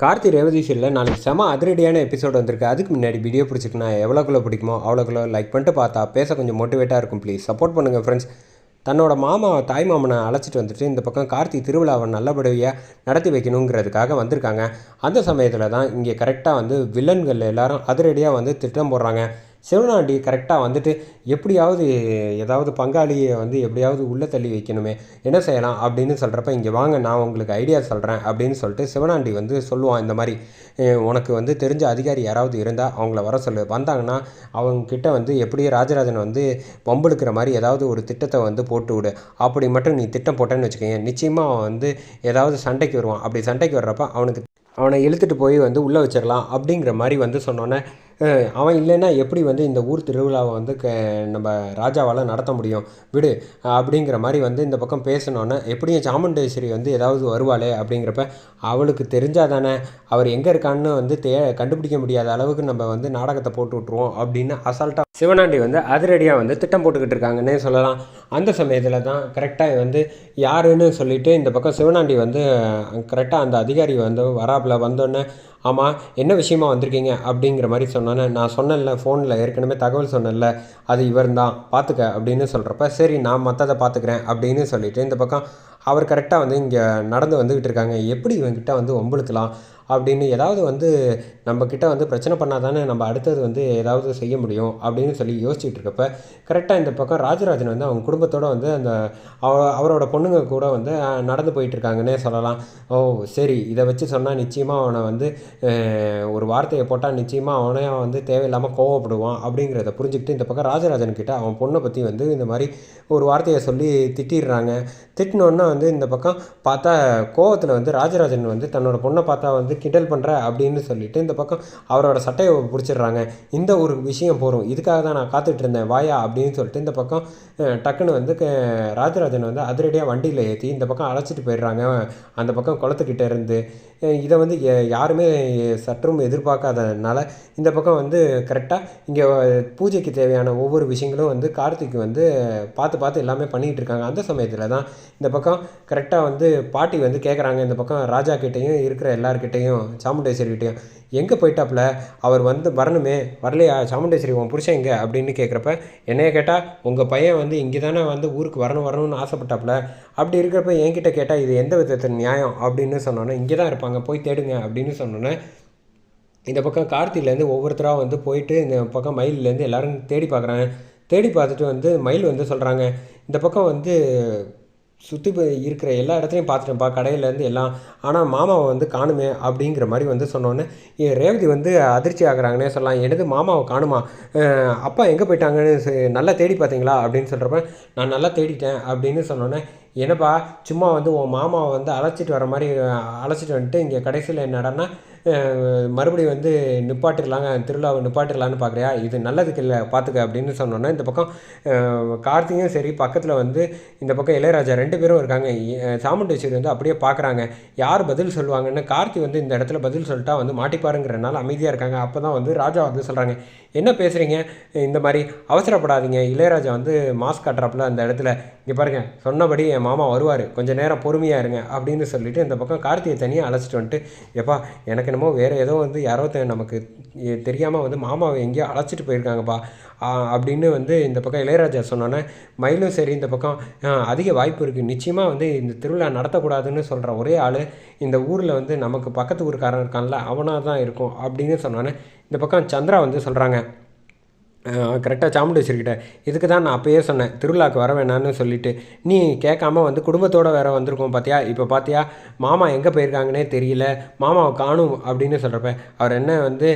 கார்த்தி ரேவதி சீரியலில் நாளைக்கு செம அதிரடியான எபிசோட் வந்திருக்கு. அதுக்கு முன்னாடி வீடியோ பிடிச்சிக்கனா எவ்வளோக்குள்ள பிடிக்குமோ அவ்வளோக்குள்ள லைக் பண்ணிட்டு பார்த்தா பேச கொஞ்சம் மோட்டிவேட்டாக இருக்கும். ப்ளீஸ் சப்போர்ட் பண்ணுங்கள் ஃப்ரெண்ட்ஸ் தன்னோட மாமா தாய் மாமனை அழைச்சிட்டு வந்துட்டு இந்த பக்கம் கார்த்தி திருவிழாவை நல்லபடியாக நடத்தி வைக்கணுங்கிறதுக்காக வந்திருக்காங்க. அந்த சமயத்தில் தான் இங்கே கரெக்டாக வந்து வில்லன்கள் எல்லாரும் அதிரடியாக வந்து திட்டம் போடுறாங்க. சிவனாண்டி கரெக்டாக வந்துட்டு எப்படியாவது ஏதாவது பங்காளியை வந்து எப்படியாவது உள்ளே தள்ளி வைக்கணுமே என்ன செய்யலாம் அப்படின்னு சொல்கிறப்ப இங்கே வாங்க நான் உங்களுக்கு ஐடியா சொல்கிறேன் அப்படின்னு சொல்லிட்டு சிவனாண்டி வந்து சொல்லுவான். இந்த மாதிரி உனக்கு வந்து தெரிஞ்ச அதிகாரி யாராவது இருந்தால் அவங்கள வர சொல்லு. வந்தாங்கன்னா அவங்கக்கிட்ட வந்து எப்படியும் ராஜராஜன் வந்து பம்பெடுக்கிற மாதிரி ஏதாவது ஒரு திட்டத்தை வந்து போட்டு விடு. அப்படி மட்டும் நீ திட்டம் போட்டேன்னு வச்சுக்கோங்க நிச்சயமாக அவன் வந்து ஏதாவது சண்டைக்கு வருவான். அப்படி சண்டைக்கு வர்றப்ப அவனுக்கு அவனை இழுத்துட்டு போய் வந்து உள்ளே வச்சிடலாம் அப்படிங்கிற மாதிரி வந்து சொன்னோன்னே அவன் இல்லைன்னா எப்படி வந்து இந்த ஊர் திருவிழாவை வந்து க நம்ம ராஜாவால் நடத்த முடியும்? விடு அப்படிங்கிற மாதிரி வந்து இந்த பக்கம் பேசினோன்னே எப்படியும் சாமுண்டேஸ்வரி வந்து ஏதாவது வருவாளே அப்படிங்கிறப்ப அவளுக்கு தெரிஞ்சால் தானே அவர் எங்கே இருக்கான்னு வந்து தே கண்டுபிடிக்க முடியாத அளவுக்கு நம்ம வந்து நாடகத்தை போட்டு விட்ருவோம் அப்படின்னு அசால்ட்டாக சிவனாண்டி வந்து அதிரடியாக வந்து திட்டம் போட்டுக்கிட்டு இருக்காங்கன்னே சொல்லலாம். அந்த சமயத்தில் தான் கரெக்டாக வந்து யாருன்னு சொல்லிட்டு இந்த பக்கம் சிவனாண்டி வந்து கரெக்டாக அந்த அதிகாரி வந்து வராப்பில் வந்தோடனே ஆமாம் என்ன விஷயமா வந்திருக்கீங்க? அப்படிங்கிற மாதிரி சொன்னோன்னே நான் சொன்னேன்ல ஃபோனில் ஏற்கனவே தகவல் சொன்னேன்ல அது இவர் தான் பார்த்துக்க அப்படின்னு சொல்கிறப்ப சரி நான் மற்றதை பார்த்துக்கிறேன் அப்படின்னு சொல்லிட்டு இந்த பக்கம் அவர் கரெக்டாக வந்து இங்கே நடந்து வந்துக்கிட்டு இருக்காங்க. எப்படி இவங்கிட்ட வந்து ஒம்பளுக்கலாம் அப்படின்னு ஏதாவது வந்து நம்மக்கிட்ட வந்து பிரச்சனை பண்ணால் தானே நம்ம அடுத்தது வந்து ஏதாவது செய்ய முடியும் அப்படின்னு சொல்லி யோசிச்சுட்டு இருக்கப்ப கரெக்டாக இந்த பக்கம் ராஜராஜன் வந்து அவங்க குடும்பத்தோடு வந்து அந்த அவ அவரோட பொண்ணுங்க கூட வந்து நடந்து போயிட்டுருக்காங்கன்னே சொல்லலாம். ஓ சரி இதை வச்சு சொன்னால் நிச்சயமாக அவனை வந்து ஒரு வார்த்தையை போட்டால் நிச்சயமாக அவனே வந்து தேவையில்லாமல் கோவப்படுவான் அப்படிங்கிறத புரிஞ்சுக்கிட்டு இந்த பக்கம் ராஜராஜன் கிட்ட அவன் பொண்ணை பற்றி வந்து இந்த மாதிரி ஒரு வார்த்தையை சொல்லி திட்டிடுறாங்க. திட்டினோன்னா வந்து இந்த பக்கம் பார்த்தா கோவத்தில் வந்து ராஜராஜன் வந்து தன்னோட பொண்ணை பார்த்தா வந்து கிண்டல் பண்ணுற அப்படின்னு சொல்லிட்டு இந்த பக்கம் அவரோட சட்டையை பிடிச்சிடுறாங்க. இந்த ஒரு விஷயம் போகிறோம் இதுக்காக தான் நான் காத்துட்டு இருந்தேன். வாயா அப்படின்னு சொல்லிட்டு இந்த பக்கம் டக்குன்னு வந்து க- ராஜராஜன் வந்து அதிரடியாக வண்டியில் ஏற்றி இந்த பக்கம் அழைச்சிட்டு போயிடுறாங்க. அந்த பக்கம் குளத்துக்கிட்ட இருந்து இதை வந்து யாருமே சற்றும் எதிர்பார்க்காததுனால இந்த பக்கம் வந்து கரெக்டாக இங்கே பூஜைக்கு தேவையான ஒவ்வொரு விஷயங்களும் வந்து கார்த்திக் வந்து பார்த்து பார்த்து எல்லாமே பண்ணிகிட்டு இருக்காங்க. அந்த சமயத்தில் தான் இந்த பக்கம் கரெக்டாக வந்து பாட்டி வந்து கேட்குறாங்க இந்த பக்கம் ராஜா கிட்டேயும் இருக்கிற எல்லார்கிட்டேயும் கிட்டேயும் சாமுண்டேஸ்வரிகிட்டையும் எங்கே போயிட்டாப்புல? அவர் வந்து வரணுமே வரலையா? சாமுண்டேஸ்வரி உன் புருஷன் எங்கே? அப்படின்னு கேட்குறப்ப என்னைய கேட்டால் உங்கள் பையன் வந்து இங்கே தானே வந்து ஊருக்கு வரணும் வரணும்னு ஆசைப்பட்டாப்புல. அப்படி இருக்கிறப்ப என்கிட்ட கேட்டால் இது எந்த விதத்தில் நியாயம்? அப்படின்னு சொன்னோன்னே இங்கே தான் இருப்பாங்க போய் தேடுங்க அப்படின்னு சொன்னோன்னே இந்த பக்கம் கார்த்திலேருந்து ஒவ்வொருத்தராக வந்து போயிட்டு இந்த பக்கம் மயிலேருந்து எல்லாரும் தேடி பார்க்குறாங்க தேடி பார்த்துட்டு வந்து மயில் வந்து சொல்கிறாங்க இந்த பக்கம் வந்து சுற்றி இருக்கிற எல்லா இடத்துலையும் பார்த்துட்டேன்ப்பா கடையிலேருந்து எல்லாம். ஆனால் மாமாவை வந்து காணுமே அப்படிங்கிற மாதிரி வந்து சொன்னோன்னே என் ரேவதி வந்து அதிர்ச்சி ஆகுறாங்கன்னே சொல்லலாம். எனது மாமாவை காணுமா? அப்பா எங்கே போயிட்டாங்கன்னு நல்லா தேடி பார்த்தீங்களா? அப்படின்னு சொல்கிறப்ப நான் நல்லா தேடிட்டேன் அப்படின்னு சொன்னோன்னே என்னப்பா சும்மா வந்து உன் மாமாவை வந்து அழைச்சிட்டு வர மாதிரி அழைச்சிட்டு வந்துட்டு இங்கே கடைசியில் என்னடான்னா மறுபடியும் வந்து நிப்பாட்டிடலாங்க திருவிழாவை நிப்பாட்டிடலான்னு பார்க்குறியா? இது நல்லதுக்கு இல்லை பார்த்துக்க அப்படின்னு சொன்னோன்னா இந்த பக்கம் கார்த்திகையும் கார்த்தியும் சரி பக்கத்தில் வந்து இந்த பக்கம் இளையராஜா ரெண்டு பேரும் இருக்காங்க. சாமுண்டி சாமுண்டேஸ்வரி வந்து அப்படியே பார்க்குறாங்க. யார் பதில் சொல்லுவாங்கன்னு கார்த்தி வந்து இந்த இடத்துல பதில் சொல்லிட்டா வந்து மாட்டிப்பாருங்கிறனால அமைதியாக இருக்காங்க. அப்போ தான் வந்து ராஜா வந்து சொல்கிறாங்க என்ன பேசுகிறீங்க இந்த மாதிரி அவசரப்படாதீங்க. இளையராஜா வந்து மாஸ்க் காட்டுறாப்புல அந்த இடத்துல. இங்கே பாருங்கள் சொன்னபடி என் மாமா வருவார். கொஞ்சம் நேரம் பொறுமையாக இருங்க அப்படின்னு சொல்லிட்டு இந்த பக்கம் கார்த்தியை தனியாக அழைச்சிட்டு வந்துட்டு எப்பா எனக்கு என்னமோ வேறு ஏதோ வந்து யாரோ நமக்கு தெரியாமல் வந்து மாமாவை எங்கேயோ அழைச்சிட்டு போயிருக்காங்கப்பா. அப்படின்னு வந்து இந்த பக்கம் இளையராஜா சொன்னோன்னே மயிலும் சரி இந்த பக்கம் அதிக வாய்ப்பு இருக்குது நிச்சயமாக வந்து இந்த திருவிழா நடத்தக்கூடாதுன்னு சொல்கிற ஒரே ஆள் இந்த ஊரில் வந்து நமக்கு பக்கத்து ஊருக்காரன் இருக்கான்ல அவனாக தான் இருக்கும். அப்படின்னு சொன்னோன்னே இந்த பக்கம் சந்திரா வந்து சொல்கிறாங்க கரெக்டாக சாமுண்டேஸ்வரிக்கிட்ட இதுக்கு தான் நான் அப்பயே சொன்னேன் திருவிழாக்கு வர வேணான்னு சொல்லிட்டு. நீ கேட்காம வந்து குடும்பத்தோடு வேற வந்திருக்கோம் பார்த்தியா இப்போ பார்த்தியா மாமா எங்கே போயிருக்காங்கன்னே தெரியல மாமாவை காணும் அப்படின்னு சொல்கிறப்ப அவர் என்ன வந்து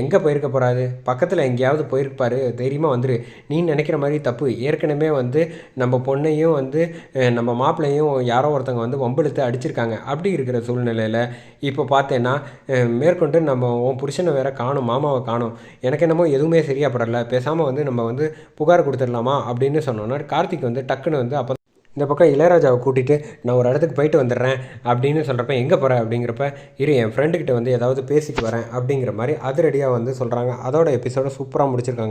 எங்கே போயிருக்க போகிறாரு பக்கத்தில் எங்கேயாவது போயிருப்பாரு தைரியமாக வந்துரு. நீ நினைக்கிற மாதிரி தப்பு. ஏற்கனவே வந்து நம்ம பொண்ணையும் வந்து நம்ம மாப்பிள்ளையும் யாரோ ஒருத்தவங்க வந்து வம்பிழுத்து அடிச்சிருக்காங்க. அப்படி இருக்கிற சூழ்நிலையில் இப்போ பார்த்தேன்னா மேற்கொண்டு நம்ம உன் புருஷனை வேற காணும் மாமாவை காணும். எனக்கு என்னமோ எதுவுமே சரியாக படல. பேசாமல் வந்து நம்ம வந்து புகார் கொடுத்துடலாமா அப்படின்னு சொன்னோன்னா கார்த்திக் வந்து டக்குன்னு வந்து அப்போ இந்த பக்கம் இளையராஜாவை கூட்டிகிட்டு நான் ஒரு இடத்துக்கு போயிட்டு வந்துடுறேன் அப்படின்னு சொல்கிறப்ப எங்கே போகிறேன் அப்படிங்கிறப்ப இரு என் ஃப்ரெண்டுக்கிட்ட வந்து ஏதாவது பேசிட்டு வரேன் அப்படிங்கிற மாதிரி அதிரடியாக வந்து சொல்கிறாங்க அதோட எபிசோட சூப்பராக முடிச்சிருக்காங்க.